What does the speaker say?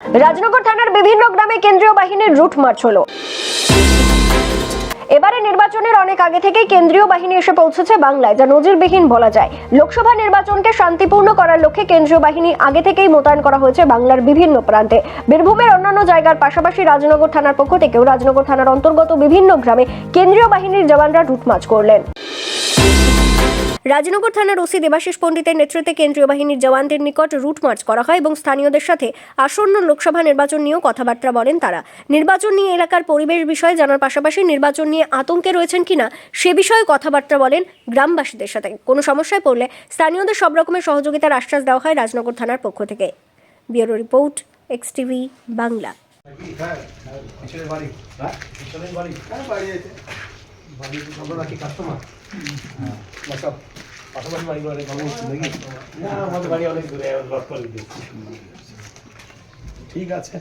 রাজনগর থানার বিভিন্ন গ্রামে কেন্দ্রীয় বাহিনীর রুট মার্চ হলো। এবারে নির্বাচনের অনেক আগে থেকেই কেন্দ্রীয় বাহিনী এসে পৌঁছেছে বাংলায়, যা নজিরবিহীন বলা যায়। লোকসভা নির্বাচনকে শান্তিপূর্ণ করার লক্ষ্যে কেন্দ্রীয় বাহিনী আগে থেকেই মোতায়েন করা হয়েছে বাংলার বিভিন্ন প্রান্তে। বীরভূমের অন্যান্য জায়গার পাশাপাশি রাজনগর থানার পক্ষ থেকেও রাজনগর থানার অন্তর্গত বিভিন্ন গ্রামে কেন্দ্রীয় বাহিনীর জওয়ানরা রুটমার্চ করলেন। রাজনগর থানার ওসি দেবাশিস পণ্ডিতের নেতৃত্বে কেন্দ্রীয় বাহিনীর জওয়ানদের নিকট রুট মার্চ করা হয় এবং স্থানীয়দের সাথে আসন্ন লোকসভা নির্বাচন নিয়েও কথাবার্তা বলেন তারা। নির্বাচন নিয়ে এলাকার পরিবেশ বিষয়ে জানার পাশাপাশি নির্বাচন নিয়ে আতঙ্কে রয়েছেন কিনা সে বিষয়ে কথাবার্তা বলেন গ্রামবাসীদের সাথে। কোনো সমস্যায় পড়লে স্থানীয়দের সব রকমের সহযোগিতার আশ্বাস দেওয়া হয় রাজনগর থানার পক্ষ থেকে। Bureau report, X TV, Bangla. হ্যাঁ বাড়ি কাস্টমার পাশাপাশি বাড়ি অনেক ভালো নাকি? না আমাদের বাড়ি অনেক দূরে ঠিক আছে।